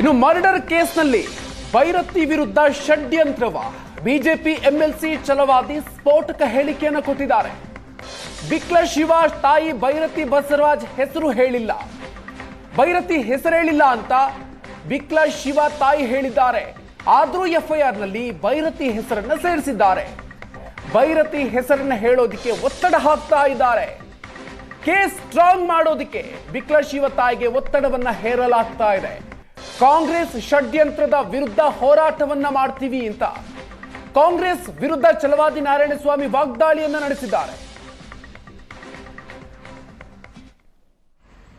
ಇನ್ನು ಮರ್ಡರ್ ಕೇಸ್ನಲ್ಲಿ ಭೈರತಿ ವಿರುದ್ಧ ಷಡ್ಯಂತ್ರವ. ಬಿಜೆಪಿ ಎಂಎಲ್ಸಿ ಛಲವಾದಿ ಸ್ಫೋಟಕ ಹೇಳಿಕೆಯನ್ನು ಕೊಟ್ಟಿದ್ದಾರೆ ಬಿಕ್ಲ ಶಿವ ತಾಯಿ ಭೈರತಿ ಬಸವರಾಜ್ ಹೆಸರು ಹೇಳಿಲ್ಲ. ಭೈರತಿ ಹೆಸರು ಹೇಳಿಲ್ಲ ಅಂತ ಬಿಕ್ಲ ಶಿವ ತಾಯಿ ಹೇಳಿದ್ದಾರೆ. ಆದರೂ ಎಫ್ಐಆರ್ನಲ್ಲಿ ಭೈರತಿ ಹೆಸರನ್ನ ಸೇರಿಸಿದ್ದಾರೆ. ಭೈರತಿ ಹೆಸರನ್ನ ಹೇಳೋದಿಕ್ಕೆ ಒತ್ತಡ ಹಾಕ್ತಾ ಇದ್ದಾರೆ. ಕೇಸ್ ಸ್ಟ್ರಾಂಗ್ ಮಾಡೋದಿಕ್ಕೆ ಬಿಕ್ಲ ಶಿವ ತಾಯಿಗೆ ಒತ್ತಡವನ್ನ ಹೇರಲಾಗ್ತಾ ಇದೆ. ಕಾಂಗ್ರೆಸ್ ಷಡ್ಯಂತ್ರದ ವಿರುದ್ಧ ಹೋರಾಟವನ್ನ ಮಾಡ್ತೀವಿ ಅಂತ. ಕಾಂಗ್ರೆಸ್ ವಿರುದ್ಧ ಚಲವಾದಿ ನಾರಾಯಣಸ್ವಾಮಿ ವಾಗ್ದಾಳಿಯನ್ನ ನಡೆಸಿದ್ದಾರೆ.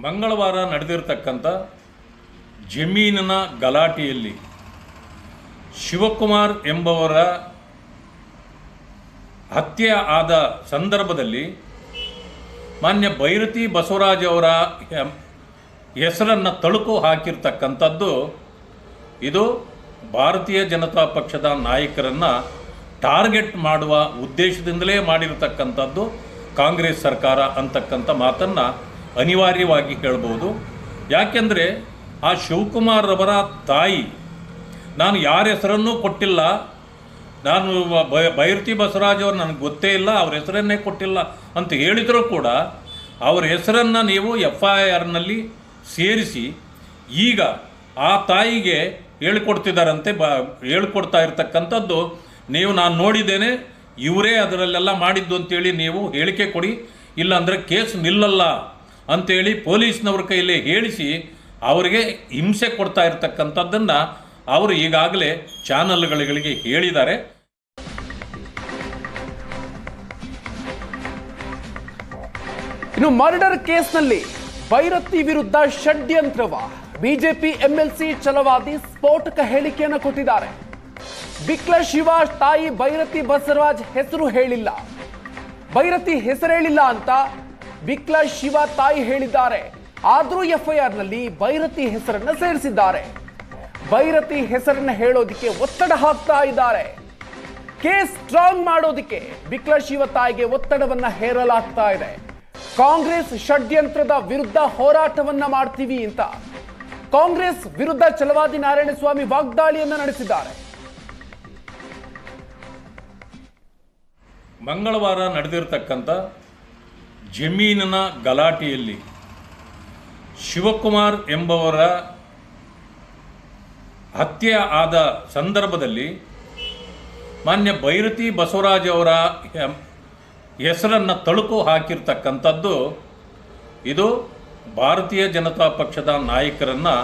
ಮಂಗಳವಾರ ನಡೆದಿರತಕ್ಕಂಥ ಜಮೀನಿನ ಗಲಾಟೆಯಲ್ಲಿ ಶಿವಕುಮಾರ್ ಎಂಬವರ ಹತ್ಯೆ ಆದ ಸಂದರ್ಭದಲ್ಲಿ ಮಾನ್ಯ ಭೈರತಿ ಬಸವರಾಜ್ ಅವರ ಹೆಸರನ್ನು ತಳುಕು ಹಾಕಿರ್ತಕ್ಕಂಥದ್ದು ಇದು ಭಾರತೀಯ ಜನತಾ ಪಕ್ಷದ ನಾಯಕರನ್ನು ಟಾರ್ಗೆಟ್ ಮಾಡುವ ಉದ್ದೇಶದಿಂದಲೇ ಮಾಡಿರತಕ್ಕಂಥದ್ದು ಕಾಂಗ್ರೆಸ್ ಸರ್ಕಾರ ಅಂತಕ್ಕಂಥ ಮಾತನ್ನು ಅನಿವಾರ್ಯವಾಗಿ ಹೇಳ್ಬೋದು. ಯಾಕೆಂದರೆ ಆ ಶಿವಕುಮಾರ್ ಅವರ ತಾಯಿ, ನಾನು ಯಾರ ಹೆಸರನ್ನೂ ಕೊಟ್ಟಿಲ್ಲ. ನಾನು ಬೈರತಿ ಬಸವರಾಜ್ ಅವ್ರು ನನಗೆ ಗೊತ್ತೇ ಇಲ್ಲ, ಅವ್ರ ಹೆಸರನ್ನೇ ಕೊಟ್ಟಿಲ್ಲ ಅಂತ ಹೇಳಿದರೂ ಕೂಡ, ಅವ್ರ ಹೆಸರನ್ನು ನೀವು ಎಫ್ ಐ ಆರ್ನಲ್ಲಿ ಸೇರಿಸಿ ಈಗ ಆ ತಾಯಿಗೆ ಹೇಳ್ಕೊಡ್ತಿದ್ದಾರಂತೆ ಬ, ಹೇಳ್ಕೊಡ್ತಾ ಇರ್ತಕ್ಕಂಥದ್ದು. ನೀವು ನಾನು ನೋಡಿದ್ದೇನೆ, ಇವರೇ ಅದರಲ್ಲೆಲ್ಲ ಮಾಡಿದ್ದು ಅಂತೇಳಿ ನೀವು ಹೇಳಿಕೆ ಕೊಡಿ, ಇಲ್ಲಾಂದರೆ ಕೇಸ್ ನಿಲ್ಲಲ್ಲ ಅಂತೇಳಿ ಪೊಲೀಸ್ನವ್ರ ಕೈಯಲ್ಲಿ ಹೇಳಿಸಿ ಅವರಿಗೆ ಹಿಂಸೆ ಕೊಡ್ತಾ ಇರತಕ್ಕಂಥದ್ದನ್ನು ಅವರು ಈಗಾಗಲೇ ಚಾನಲ್ಗಳಿಗೆ ಹೇಳಿದ್ದಾರೆ. ಇನ್ನು ಮರ್ಡರ್ ಕೇಸ್ನಲ್ಲಿ ಭೈರತಿ ವಿರುದ್ಧ ಷಡ್ಯಂತ್ರವ. ಬಿಜೆಪಿ ಎಂಎಲ್ಸಿ ಛಲವಾದಿ ಸ್ಫೋಟಕ ಹೇಳಿಕೆಯನ್ನು ಕೊಟ್ಟಿದ್ದಾರೆ. ಬಿಕ್ಲ ಶಿವ ತಾಯಿ ಭೈರತಿ ಬಸವರಾಜ್ ಹೆಸರು ಹೇಳಿಲ್ಲ. ಭೈರತಿ ಹೆಸರು ಹೇಳಿಲ್ಲ ಅಂತ ಬಿಕ್ಲ ಶಿವ ತಾಯಿ ಹೇಳಿದ್ದಾರೆ. ಆದರೂ ಎಫ್ಐಆರ್ನಲ್ಲಿ ಭೈರತಿ ಹೆಸರನ್ನ ಸೇರಿಸಿದ್ದಾರೆ. ಭೈರತಿ ಹೆಸರನ್ನ ಹೇಳೋದಿಕ್ಕೆ ಒತ್ತಡ ಹಾಕ್ತಾ ಇದ್ದಾರೆ. ಕೇಸ್ ಸ್ಟ್ರಾಂಗ್ ಮಾಡೋದಿಕ್ಕೆ ಬಿಕ್ಲ ಶಿವ ತಾಯಿಗೆ ಒತ್ತಡವನ್ನ ಹೇರಲಾಗ್ತಾ ಇದೆ. ಕಾಂಗ್ರೆಸ್ ಷಡ್ಯಂತ್ರದ ವಿರುದ್ಧ ಹೋರಾಟವನ್ನ ಮಾಡ್ತೀವಿ ಅಂತ. ಕಾಂಗ್ರೆಸ್ ವಿರುದ್ಧ ಚಲವಾದಿ ನಾರಾಯಣಸ್ವಾಮಿ ವಾಗ್ದಾಳಿಯನ್ನ ನಡೆಸಿದ್ದಾರೆ. ಮಂಗಳವಾರ ನಡೆದಿರತಕ್ಕಂಥ ಜಮೀನಿನ ಗಲಾಟೆಯಲ್ಲಿ ಶಿವಕುಮಾರ್ ಎಂಬವರ ಹತ್ಯೆ ಆದ ಸಂದರ್ಭದಲ್ಲಿ ಮಾನ್ಯ ಭೈರತಿ ಬಸವರಾಜ್ ಅವರ ಹೆಸರನ್ನು ತಳುಕು ಹಾಕಿರ್ತಕ್ಕಂಥದ್ದು ಇದು ಭಾರತೀಯ ಜನತಾ ಪಕ್ಷದ ನಾಯಕರನ್ನು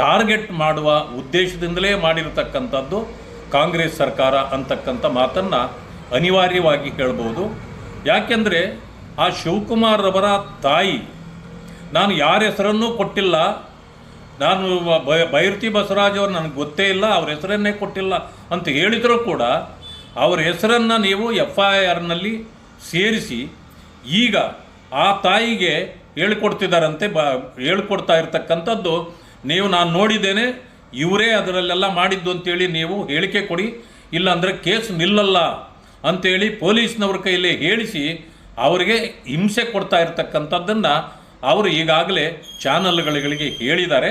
ಟಾರ್ಗೆಟ್ ಮಾಡುವ ಉದ್ದೇಶದಿಂದಲೇ ಮಾಡಿರತಕ್ಕಂಥದ್ದು ಕಾಂಗ್ರೆಸ್ ಸರ್ಕಾರ ಅಂತಕ್ಕಂಥ ಮಾತನ್ನು ಅನಿವಾರ್ಯವಾಗಿ ಹೇಳ್ಬೋದು. ಯಾಕೆಂದರೆ ಆ ಶಿವಕುಮಾರ್ ಅವರ ತಾಯಿ, ನಾನು ಯಾರ ಹೆಸರನ್ನೂ ಕೊಟ್ಟಿಲ್ಲ. ನಾನು ಬೈರತಿ ಬಸವರಾಜ್ ಅವರು ನನಗೆ ಗೊತ್ತೇ ಇಲ್ಲ, ಅವ್ರ ಹೆಸರನ್ನೇ ಕೊಟ್ಟಿಲ್ಲ ಅಂತ ಹೇಳಿದರೂ ಕೂಡ, ಅವ್ರ ಹೆಸರನ್ನು ನೀವು ಎಫ್ ಐ ಆರ್ನಲ್ಲಿ ಸೇರಿಸಿ ಈಗ ಆ ತಾಯಿಗೆ ಹೇಳ್ಕೊಡ್ತಿದ್ದಾರಂತೆ ಬ, ಹೇಳ್ಕೊಡ್ತಾ ಇರ್ತಕ್ಕಂಥದ್ದು ನೀವು ನಾನು ನೋಡಿದ್ದೇನೆ, ಇವರೇ ಅದರಲ್ಲೆಲ್ಲ ಮಾಡಿದ್ದು ಅಂತೇಳಿ ನೀವು ಹೇಳಿಕೆ ಕೊಡಿ, ಇಲ್ಲಾಂದರೆ ಕೇಸ್ ನಿಲ್ಲಲ್ಲ ಅಂತೇಳಿ ಪೊಲೀಸ್ನವ್ರ ಕೈಯಲ್ಲಿ ಹೇಳಿಸಿ ಅವರಿಗೆ ಹಿಂಸೆ ಕೊಡ್ತಾ ಇರ್ತಕ್ಕಂಥದ್ದನ್ನು ಅವರು ಈಗಾಗಲೇ ಚಾನಲ್ಗಳಿಗೆ ಹೇಳಿದ್ದಾರೆ.